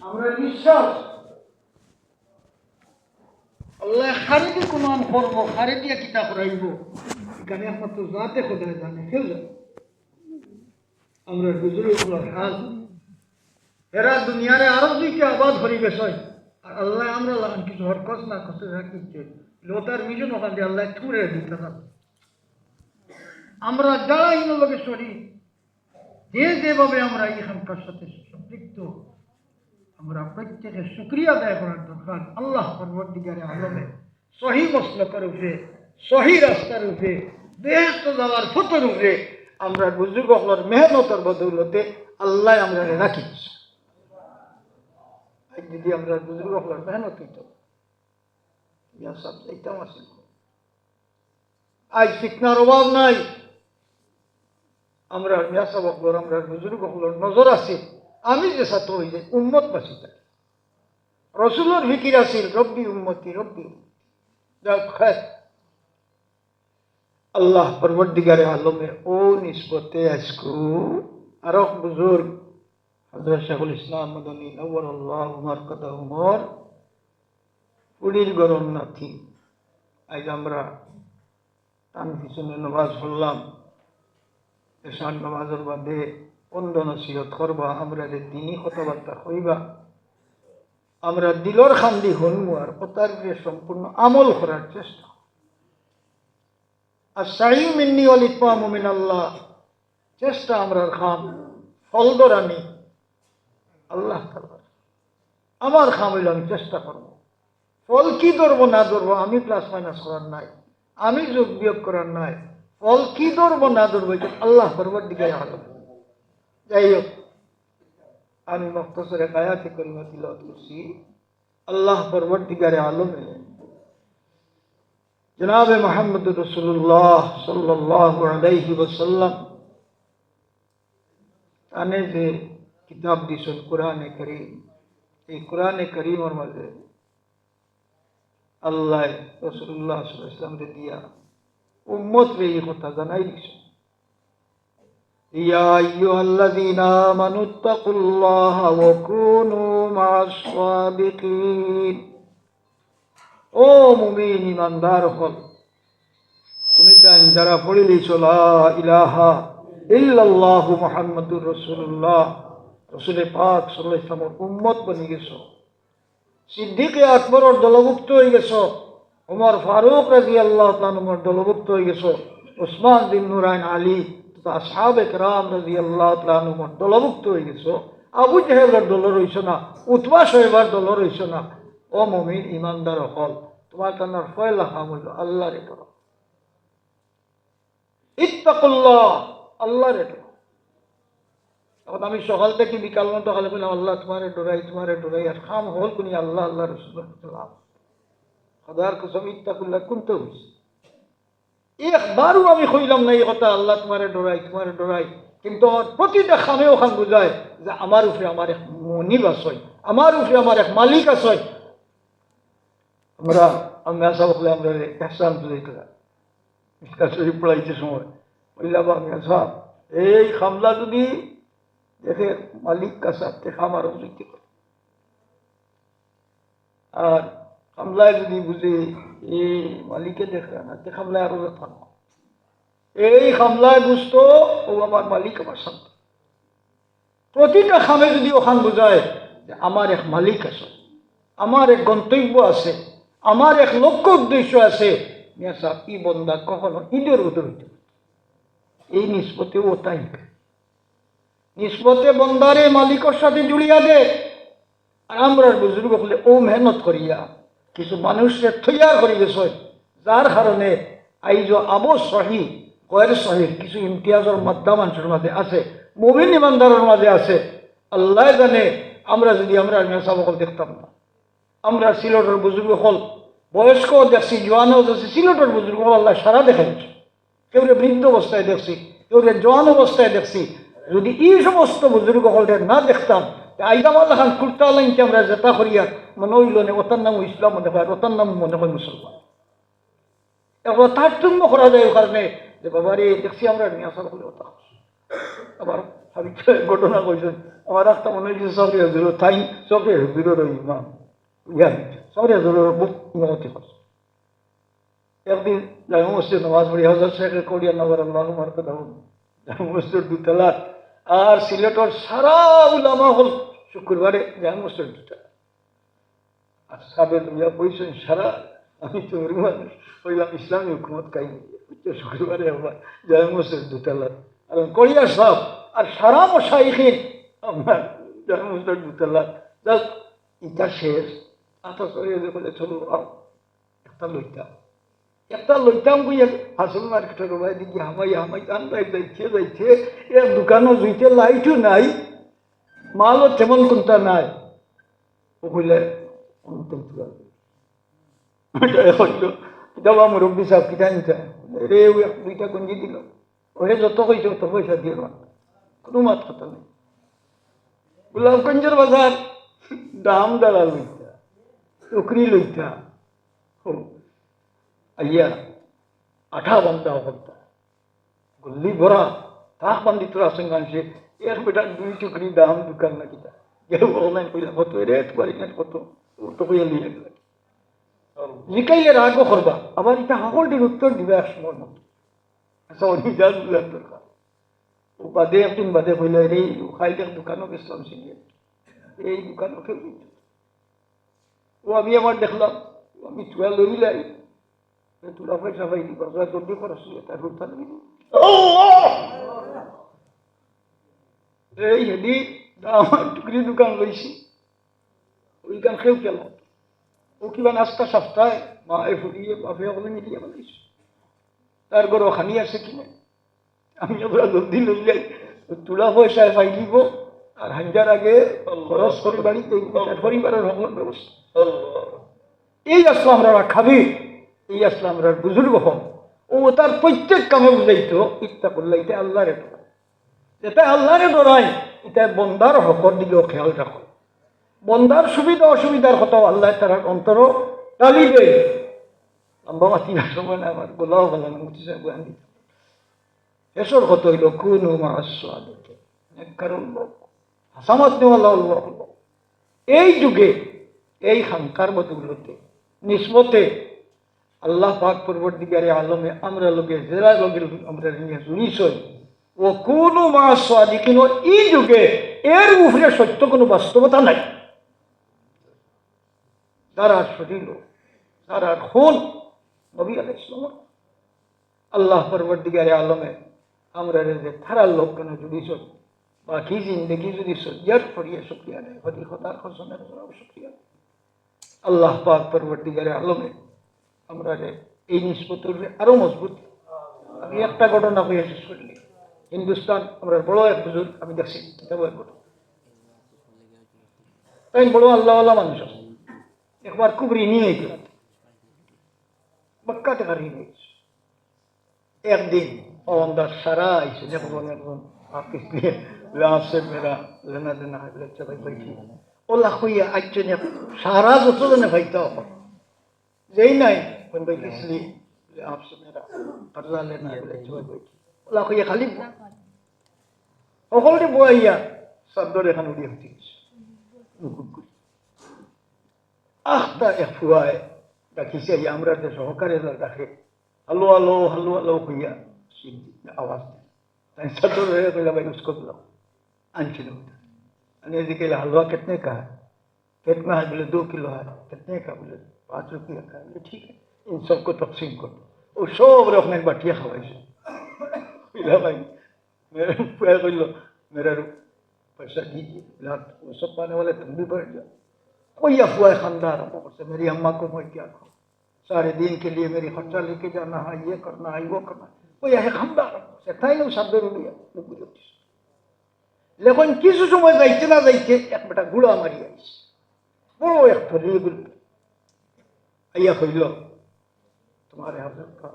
আমরা নিঃশ্বাস। আমরা এরা দুনিয়ারে আরও দুইটা আবাদ পরিবেশ হয় আর আল্লাহ আমরা লাগান কিছু হরকস না কষ্ট রাখিচ্ছে লোতার মিশন ওখান দিয়ে আল্লাহ ছুড়ে দিতে আমরা যারা ইন লোকে সরি যে যেভাবে আমরা এখানকার সাথে সম্পৃক্ত, আমরা প্রত্যেকে শুক্রিয়া আদায় করার দরকার। আল্লাহ পরবর্তীকারে আলমে সহি মসলকের উপরে সহি রাস্তার উপরে বেহস্ত যাওয়ার ফতর উপরে আমরা বুজুর্গর মেহনতর বদৌলতে আল্লাহ আমরা রাখি যদি আমরা বুজুর্গর মেহনত হইত আজ শিক্ষার অভাব নাই। আমরা মিয়া সাবকলর আমরা বুজুর্গ হলোর নজর আছে। আমি যে ছাত্র হই, যে উন্মত বাসি থাকি রসুলোর ফিকির আছিল, রব্বি উন্মতি। যাক খায় আল্লাহ পরবর্তীকারে আলমে ও নিসবতে আজকু। আরও বুজুর্গ হজরত শেখুল ইসলাম মদনী নবর আল্লাহ উমর কথা উমর। পুরীর গরম নাথি আজ আমরা তান পিছনে নমাজ পড়লাম। এসান নামাজের বাদে অন্ধ নসিহত করবা, আমরা যে দিনই কথাবার্তা কইবা, আমরা দিলর খান্দি হনমু আর কথার যে সম্পূর্ণ আমল করার চেষ্টা। আর সাহি মিন্নি অলিপা মুমিন আল্লাহ চেষ্টা আমরা খাম ফল দরানি আল্লাহ। আমার খাম হইল আমি চেষ্টা করব। ফল কি ধরবো, না ধরবো, আমি প্লাস মাইনাস করার নাই, আমি যোগ বিয়োগ করার নাই। ফল কি ধরবো না ধরবো এটা আল্লাহ পরবর দিকে আলো যাই হোক আমি মক্তসরে কায়াতে করিমা তিলত করছি আল্লাহ পরবর দিগারে আলমে জনাব মোহাম্মদ রসুল্লাহ সাল্লাহ আলাইহি ওসাল্লাম তানে যে কিতাব দিছেন কোরআনে করিম এই কোরআনে করিমর মাঝে আল্লাহ রসুল্লাহ ইসলামকে দিয়া উম্মত রে এই কথা জানাই দিস ইয়া আইয়ুহাল্লাযীনা আমানুত্তাকুল্লাহা ওয়া কুনু মা'আস সাদিকিন ও মুমিন ইমানদার তুমি তাই যারা পড়িলি চলা ইলাহা ইল্লাল্লাহু মুহাম্মাদুর রাসূলুল্লাহ রসুলের পাক সাল্লাহ ইসলামের উম্মত বনি গেছ। সিদ্দিকে আকবরের দলভুক্ত হয়ে গেছ। ওমর ফারুক রাজি আল্লাহ তালুমর দলভুক্ত হয়ে গেছো। ওসমান বিন নুরাইন আলী, তথা আসহাব একরাম রাজি আল্লাহ তালুমর দলভুক্ত হয়ে গেছো। আবু জাহেবের দল রইছ না, উতবা সাহেবার দল রইছ না। ও মমিন, ইমানদার হল তোমার কান্নার ফয়লা হাম হইল আল্লাহ রে করো ইত্তাকুল্লাহ আল্লাহ রে করো এখন আমি সকাল থেকে বিকাল মতো খালি বললাম, আল্লাহ তোমারে ডোরাই তোমারে ডোরাই, আর খাম হল কোনি আল্লাহ আল্লাহ রসুল খদার কসম, ইত্তাকুল্লাহ কুনতে হইছে একবারও আমি কইলাম না এই কথা, আল্লাহ তোমারে ডোরাই তোমারে ডোরাই। কিন্তু আমার প্রতিটা খামে ওখান বুঝায় যে আমার উপরে আমার এক মনিব আছে, আমার উপরে আমার এক মালিক আছে। আমরা আমি আসা বলে আমরা মিসকা শরীফ পড়াইতে সময়। বললাম আমি এই খামলা যদি দেখে মালিক তে খামার বুঝতে আর খামলায় যদি বুঝে এই মালিকে দেখে না খামলায় আরও থাকব এই খামলায় বুঝতো ও আমার মালিক আমার শান্ত প্রতিটা খামে যদি ওখান বোঝায় যে আমার এক মালিক আছে আমার এক গন্তব্য আছে আমার এক লক্ষ্য উদ্দেশ্য আছে সাহেব ই বন্দা কখনো ঈদের উদর হইতে এই নিষ্পত্তি ও তাই নিষ্পতে বন্দারে মালিকর সাথে জুড়িয়া দে আর আমরা বুজুর্গ হলে ও মেহনত করিয়া কিছু মানুষের তৈয়ার করি গেছে যার কারণে আইজ আবো সহি কয়ের সহি, কিছু ইমতিয়াজের মাধ্যা মানুষের মাঝে আছে, মুমিন ইমানদারের মাঝে আছে, আল্লাহ জানে আমরা যদি আমরা মেসাবকল দেখতাম না। আমরা সিলটের বুজুর্গ হল, বয়স্ক দেখছি, জোয়ানও দেখছি, সিলটের বুজুর্গ হল, আল্লাহ সারা দেখাইছে কেউ বৃদ্ধ অবস্থায় দেখছি, কেউ জোয়ান অবস্থায় দেখছি। যদি এই সমস্ত বুজুর্গ হলটা না দেখতাম আইজাম আল্লাহ কুর্তা লাইনকে আমরা জেতা করিয়া মনে হইল নে নাম ইসলাম মনে হয় ওটার নাম মনে হয় মুসলমান। এবার তারতম্য করা যায় কারণে যে রে, দেখছি আমরা নিয়ে বলে ওটা আবার আমি ঘটনা কইছেন, আমার একটা মনে হয়েছে সবরি হাজুর, তাই সবরি ইমাম। ইয়া সবরি করছে একদিন জামু মসজিদ নামাজ পড়ি হজর শেখে করিয়া নগর আল্লাহ মারকে দাও। জামু মসজিদ দুতলাত আর সিলেটর সারা উলামা হল শুক্রবারে মসজিদ দুতলা আর সাবে লইয়া বইছেন সারা, আমি তো মানুষ। হইলাম ইসলামী হুকুমত কাই শুক্রবারে আমার জামু মসজিদ দুতলাত আর করিয়া সব, আর সারা মশাইখিন আমার জামু মসজিদ দুতলাত যাক, ইটা শেষ। আতা সরিয়ে বলে, চলো একটা লইতাম। একটা লইতাম বুঝে হাসল মার্কেটের বাইরে দিকে হামাই হামাই আন্দাই যাইছে যাইছে এর দোকানও জুইতে, লাইটও নাই। মালও তেমন কোনটা নাই। তুলা হইল কিতাবা মুরব্বী সাহেব কিতা নিতা রে ও এক দুইটা গঞ্জি দিল। ওহে যত কইছে তত পয়সা দিয়ে কোনো মাত কথা নেই। গোলাপগঞ্জের বাজার, দাম দাঁড়া লইতা, টুকরি লইতা আইয়া আঠা বান্ধা হতা গুল্লি ভরা। তাহ বান্ধি তোরা সঙ্গে আনছে এর বেটা দুই টুকরি দাম দোকান না কিতা কেউ অনলাইন কইলা কত রেট পারি না কত ও তো কইয়া লিয়ে গেল জিকাইলে রাগও করবা আবার এটা সকলটির উত্তর দিবে সময় মতো আচ্ছা বুঝার দরকার বাদে একদিন বাদে কইলে রে খাইলে দোকানও গেছিলাম সিনিয়ে এই দোকানও কেউ ও আমি আমার দেখলাম আমি চুয়া লইলাই তোরা পয়সা পাই দিবা তোরা জলদি খরচ তার হুলতা লাগি এই হেদি আমার টুকরি দোকান লইছি। ওইখান খেয়েও গেল ও কিবা নাস্তা সপ্তাহে মা এ বাপে বলে মিলিয়ে বলাইছি তার গরো খানি আছে কিনা? আমি ওরা জলদি লইলাই তোলা পয়সা পাই দিব আর হাঞ্জার আগে খরচ করে বাড়িতে পরিবারের সকল ব্যবস্থা। এই আসলো আমরা খাবি এই আসলো আমরা বুজুর্গ হম। ও তার প্রত্যেক কামে বুঝাইতো, ইচ্ছা করলে এটা আল্লাহরে ডরাই যেটা আল্লাহরে ডরাই এটা বন্দার হকর দিকেও খেয়াল রাখো। বন্দার সুবিধা অসুবিধার কথা আল্লাহ তার অন্তর ডালি দেয়। লম্বা মাতিবার সময় না, আমার গোলাও বলা মুক্তি বয়ান দিতাম এসর কত হইল, কুনু এই যুগে, এই হাঙ্কার মতগুলোতে নিসবতে আল্লাহ পাক পরবর্তীকারে আলমে আমরা লোকে জেরা লোকের আমরা জুড়িছই ও কোনো মা সাদি কিন্তু এই যুগে এর উপরে সত্য কোনো বাস্তবতা নাই। তারা শরীর তারা খুন, নবী আলাই ইসলাম আল্লাহ পরবর্তীকারে আলমে আমরা যে থারার লোক কেন জুড়িছ বাকি জিন্দগি যদি সজ্জার ফরিয়ে শুক্রিয়া নেই হদি খোদার খসনের শুক্রিয়া আল্লাহ পাক পরবর্তীকারে আলমে আমরা এই নিষ্পত্তির আরও মজবুত। আমি একটা ঘটনা হয়ে শেষ করলি হিন্দুস্তান, আমরা বড় এক বুজুর্গ আমি দেখছি কিতাবের ঘটনা। তাই বড় আল্লাহ আল্লাহ মানুষ একবার খুব ঋণী হয়েছিল বাক্কা টাকা ঋণ হয়েছে একদিন অন্দার সারা আইসে যখন এখন লেনা দেনা ওলা সারা যত জনে ভাইতে যেই নাই لو ہلوا لوگ اس کو حلوا کتنے کا ہے پیٹ میں ہے بولے دو کلو ہے کتنے کا بولے پانچ روپیہ کا بولے ٹھیک ہے ان سب کو تقسیم کر اور سب لوگ میری بٹیا کھوائیے بھائی میرے میرا پیسہ دیجیے وہ سب پانے والے تم بھی بیٹھ جاؤ کوئی افواہ خاندار ہم سے میری اماں کو میں کیا کہوں سارے دن کے لیے میری خرچہ لے کے جانا ہے یہ کرنا ہے وہ کرنا کوئی ہے خاندار ستائی نو سب ہے لیکن کس سمے جائیے نہ جائیے ایک بیٹا گڑا مری آئی وہ ایک فریق ایا خیلو تمہارے حضرت کا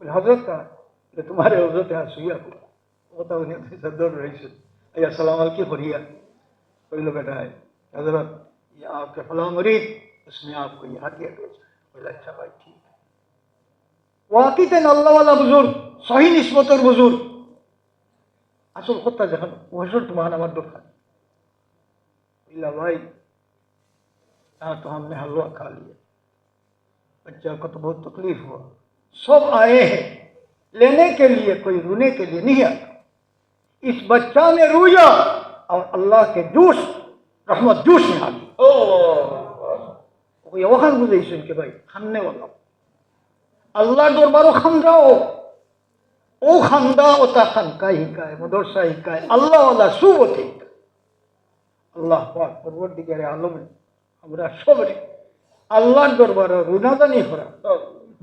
حضرت کا تمہارೇ ಹಜರತ್ ಹಸುಯ ಓತಾವನೆ ಸದ್ದೋಡ್ ರೈಸ್ ಅಯ್ಯ السلام علیکم خوریا کوئی لوگ بیٹھا ہے، حضرت، یہ آپ کے فلاں مرید، اس نے آپ کو یہ ہتھیار بھیجا بولا اچھا بھائی، ٹھیک ہے۔ واقعی اللہ والا بزرگ، صحیح نسبت اور بزرگ اصل خطہ جہاں وہ حضور تمہارا ہمار دکھا بولا، بھائی ہاں تو ہم نے حلوہ کھا لیا۔ بچہ کو تو بہت تکلیف ہوا۔ سب آئے ہیں۔ لینے کے لیے کوئی رونے کے لیے نہیں آتا۔ اس بچہ نے رویا اور اللہ کے جوش، رحمت جوش میں آ گئی وہاں گزری سن کے بھائی خانے والا اللہ دور بارو خاندہ ہو۔ او خاندہ ہوتا خان کا দরবারও খামদাও ও খামদা ও তা খানকা হিকায় মদরসা হিকায় আল্লাহ اللہ پاک پرور دیگر عالم আলমে আমরা সবরে আল্লাহর দরবারে রুনাদানি করা।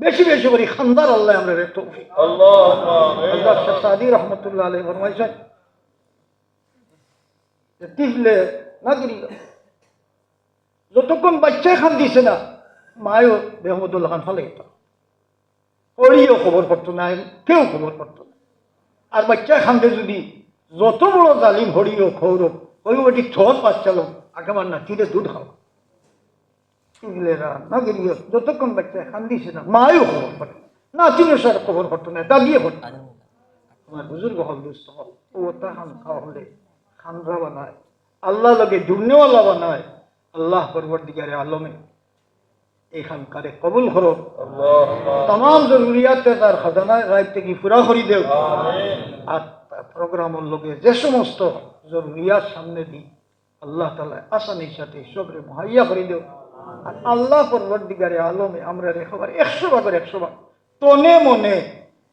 বেশি বেশি করে খান্দার আল্লাহ আমরা রে তৌফিক। আল্লাহ রহমতুল্লাহ আলাইহি ফরমাইছেন তিহলে না গিরিল যতক্ষণ বাচ্চা খান দিছে না মায়ও বেহমদুল্লাহ খান ফলে এটা। ওরিও খবর পড়তো না, কেউ খবর পড়তো না। আর বাচ্চা খান্দে যদি যত বড় জালিম হরিও খৌরব ওই ওটি ঠোঁট বাচ্চালো আগামার না চিরে দুধ খাওয়া। যতক্ষণ বাচ্চা খান দিছে না মায়ও খবর পড়ে। না তিনও সার খবর পড়তো না দাবিয়ে পড়তো আমার বুজুর্গ হল দুস্থ হল ও তা খান খাওয়া হলে খানরা বানায় আল্লাহ লগে জুড়নেওয়ালা বানায় আল্লাহ পরবর্তীকারে আলমে এইখানকারে কবুল করো। তাম জরুরিয়াতে তার খাজানায় রায় থেকে পুরা করি দেও। আর প্রোগ্রামের লোকে যে সমস্ত জরুরিয়াত সামনে দিই আল্লাহ তালা আসানির সাথে সবরে মহাইয়া করে দেও। আর আল্লাহ পরবর্তীকারে আলমে আমরা রেখবার একশো ভাগের একশো ভাগ তনে মনে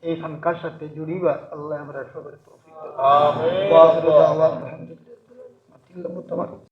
এইখানকার সাথে জুড়িবার আল্লাহ আমরা সবাই তৌফিক আলহামদুলিল্লাহ।